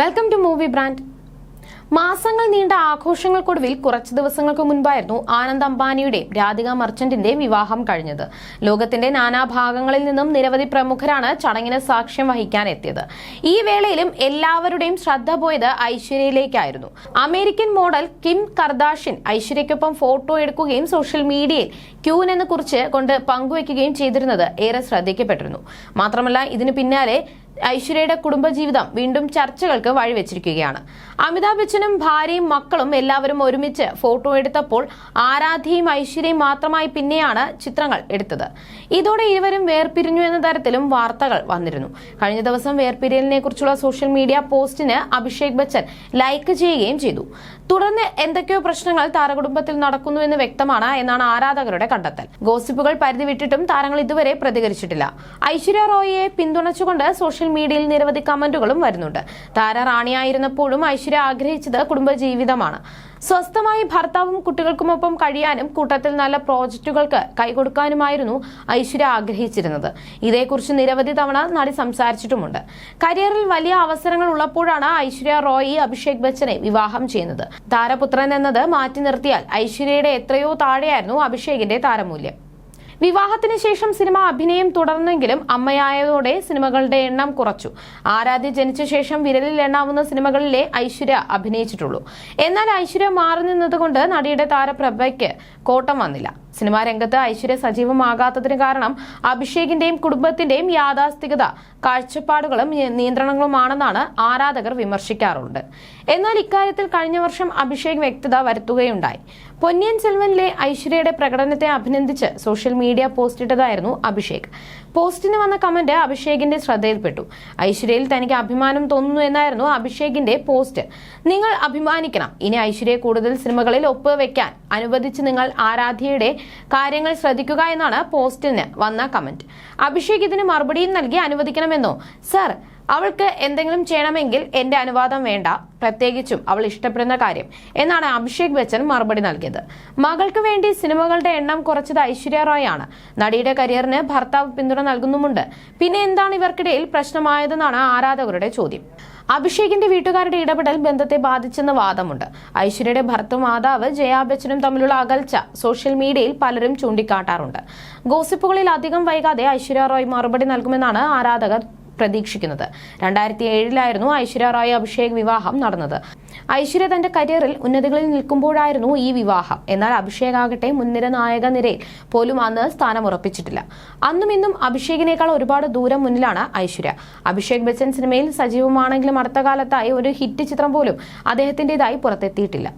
Welcome to movie brand മാസങ്ങൾ നീണ്ട ആഘോഷങ്ങൾക്കൊടുവിൽ കുറച്ച് ദിവസങ്ങൾക്ക് മുൻപായിരുന്നു ആനന്ദ് അംബാനിയുടെയും രാധിക മർച്ചന്റിന്റെയും വിവാഹം കഴിഞ്ഞത്. ലോകത്തിന്റെ നാനാഭാഗങ്ങളിൽ നിന്നും നിരവധി പ്രമുഖരാണ് ചടങ്ങിന് സാക്ഷ്യം വഹിക്കാൻ എത്തിയത് ഈ വേളയിലും എല്ലാവരുടെയും ശ്രദ്ധ പോയത് ഐശ്വര്യയിലേക്കായിരുന്നു. അമേരിക്കൻ മോഡൽ കിം കർദാഷിൻ ഐശ്വര്യയ്ക്കൊപ്പം ഫോട്ടോ എടുക്കുകയും സോഷ്യൽ മീഡിയയിൽ ക്യൂൻ എന്ന് കുറിച്ച് കൊണ്ട് പങ്കുവയ്ക്കുകയും ചെയ്തിരുന്നത് ഏറെ ശ്രദ്ധിക്കപ്പെട്ടിരുന്നു. മാത്രമല്ല ഇതിനു പിന്നാലെ ഐശ്വര്യയുടെ കുടുംബജീവിതം വീണ്ടും ചർച്ചകൾക്ക് വഴിവെച്ചിരിക്കുകയാണ്. അമിതാഭ് ബച്ചനും ഭാര്യയും മക്കളും എല്ലാവരും ഒരുമിച്ച് ഫോട്ടോ എടുത്തപ്പോൾ ആരാധ്യയും ഐശ്വര്യയും മാത്രമായി പിന്നെയാണ് ചിത്രങ്ങൾ എടുത്തത്. ഇതോടെ ഇരുവരും വേർപിരിഞ്ഞു എന്ന തരത്തിലും വാർത്തകൾ വന്നിരുന്നു. കഴിഞ്ഞ ദിവസം വേർപിരിയലിനെ കുറിച്ചുള്ള സോഷ്യൽ മീഡിയ പോസ്റ്റിന് അഭിഷേക് ബച്ചൻ ലൈക്ക് ചെയ്യുകയും ചെയ്തു. തുടർന്ന് എന്തൊക്കെയോ പ്രശ്നങ്ങൾ താരകുടുംബത്തിൽ നടക്കുന്നു എന്ന് വ്യക്തമാണ് എന്നാണ് ആരാധകരുടെ കണ്ടെത്തൽ. ഗോസിപ്പുകൾ പരിധി വിട്ടിട്ടും താരങ്ങൾ ഇതുവരെ പ്രതികരിച്ചിട്ടില്ല. ഐശ്വര്യ റോയിയെ പിന്തുണച്ചുകൊണ്ട് സോഷ്യൽ മീഡിയയിൽ നിരവധി കമന്റുകളും വരുന്നുണ്ട്. താര റാണിയായിരുന്നപ്പോഴും ഐശ്വര്യ ആഗ്രഹിച്ചത് കുടുംബജീവിതമാണ്. സ്വസ്ഥമായി ഭർത്താവും കുട്ടികൾക്കുമൊപ്പം കഴിയാനും കൂട്ടത്തിൽ നല്ല പ്രോജക്റ്റുകൾക്ക് കൈകൊടുക്കാനുമായിരുന്നു ഐശ്വര്യ ആഗ്രഹിച്ചിരുന്നത്. ഇതേക്കുറിച്ച് നിരവധി തവണ നടി സംസാരിച്ചിട്ടുമുണ്ട്. കരിയറിൽ വലിയ അവസരങ്ങൾ ഉള്ളപ്പോഴാണ് ഐശ്വര്യ റോയി അഭിഷേക് ബച്ചനെ വിവാഹം ചെയ്യുന്നത്. താരപുത്രൻ എന്നത് മാറ്റി നിർത്തിയാൽ ഐശ്വര്യയുടെ എത്രയോ താഴെയായിരുന്നു അഭിഷേകിന്റെ താരമൂല്യം. വിവാഹത്തിന് ശേഷം സിനിമ അഭിനയം തുടർന്നെങ്കിലും അമ്മയായതോടെ സിനിമകളുടെ എണ്ണം കുറച്ചു. ആരാധ്യ ജനിച്ച ശേഷം വിരലിൽ എണ്ണാവുന്ന സിനിമകളിലെ ഐശ്വര്യ അഭിനയിച്ചിട്ടുള്ളൂ. എന്നാൽ ഐശ്വര്യ മാറി നിന്നതുകൊണ്ട് നടിയുടെ താരപ്രഭയ്ക്ക് കോട്ടം വന്നില്ല. സിനിമാ രംഗത്ത് ഐശ്വര്യ സജീവമാകാത്തതിന് കാരണം അഭിഷേകിന്റെയും കുടുംബത്തിന്റെയും യാഥാസ്ഥികത കാഴ്ചപ്പാടുകളും നിയന്ത്രണങ്ങളുമാണെന്നാണ് ആരാധകർ വിമർശിക്കാറുണ്ട്. എന്നാൽ ഇക്കാര്യത്തിൽ കഴിഞ്ഞ വർഷം അഭിഷേക് വ്യക്തത വരുത്തുകയുണ്ടായി. പൊന്നിയൻ സെൽവനിലെ ഐശ്വര്യയുടെ പ്രകടനത്തെ അഭിനന്ദിച്ച് സോഷ്യൽ മീഡിയ പോസ്റ്റ് ഇട്ടതായിരുന്നു അഭിഷേക്. പോസ്റ്റിന് വന്ന കമന്റ് അഭിഷേകിന്റെ ശ്രദ്ധയിൽപ്പെട്ടു. ഐശ്വര്യയിൽ തനിക്ക് അഭിമാനം തോന്നുന്നു എന്നായിരുന്നു അഭിഷേകിന്റെ പോസ്റ്റ്. നിങ്ങൾ അഭിമാനിക്കണം. ഇനി ഐശ്വര്യയെ കൂടുതൽ സിനിമകളിൽ ഒപ്പ് വെക്കാൻ അനുവദിച്ച് നിങ്ങൾ ആരാധ്യയുടെ കാര്യങ്ങൾ ശ്രദ്ധിക്കുക എന്നാണ് പോസ്റ്റിന് വന്ന കമന്റ്. അഭിഷേക് ഇതിന് മറുപടിയും നൽകി അനുവദിക്കണമെന്നോ? സർ അവൾക്ക് എന്തെങ്കിലും ചെയ്യണമെങ്കിൽ എന്റെ അനുവാദം വേണ്ട. പ്രത്യേകിച്ചും അവൾ ഇഷ്ടപ്പെടുന്ന കാര്യം. എന്നാണ് അഭിഷേക് ബച്ചൻ മറുപടി നൽകിയത്. മകൾക്ക് വേണ്ടി സിനിമകളുടെ എണ്ണം കുറച്ചത് ഐശ്വര്യ റോയ് ആണ് നടിയുടെ കരിയറിന് ഭർത്താവ് പിന്തുണ നൽകുന്നുമുണ്ട്. പിന്നെ എന്താണ് ഇവർക്കിടയിൽ പ്രശ്നമായതെന്നാണ് ആരാധകരുടെ ചോദ്യം. അഭിഷേകിന്റെ വീട്ടുകാരുടെ ഇടപെടൽ ബന്ധത്തെ ബാധിച്ചെന്ന വാദമുണ്ട്. ഐശ്വര്യയുടെ ഭർത്തു മാതാവ് ജയാ ബച്ചനും തമ്മിലുള്ള അകൽച്ച സോഷ്യൽ മീഡിയയിൽ പലരും ചൂണ്ടിക്കാട്ടാറുണ്ട്. ഗോസിപ്പുകളിൽ അധികം വൈകാതെ ഐശ്വര്യ റോയ് മറുപടി നൽകുമെന്നാണ് ആരാധകർ പ്രതീക്ഷിക്കുന്നത്. രണ്ടായിരത്തി ഏഴിലായിരുന്നു ഐശ്വര്യ റായ് അഭിഷേക് വിവാഹം നടന്നത്. ഐശ്വര്യ തന്റെ കരിയറിൽ ഉന്നതികളിൽ നിൽക്കുമ്പോഴായിരുന്നു ഈ വിവാഹം. എന്നാൽ അഭിഷേക് ആകട്ടെ മുൻനിര നായക നിരയിൽ പോലും അന്ന് സ്ഥാനം ഉറപ്പിച്ചിട്ടില്ല അന്നും ഇന്നും അഭിഷേകിനേക്കാൾ ഒരുപാട് ദൂരം മുന്നിലാണ് ഐശ്വര്യ. അഭിഷേക് ബച്ചൻ സിനിമയിൽ സജീവമാണെങ്കിലും അടുത്ത കാലത്തായി ഒരു ഹിറ്റ് ചിത്രം പോലും അദ്ദേഹത്തിന്റേതായി പുറത്തെത്തിയിട്ടില്ല.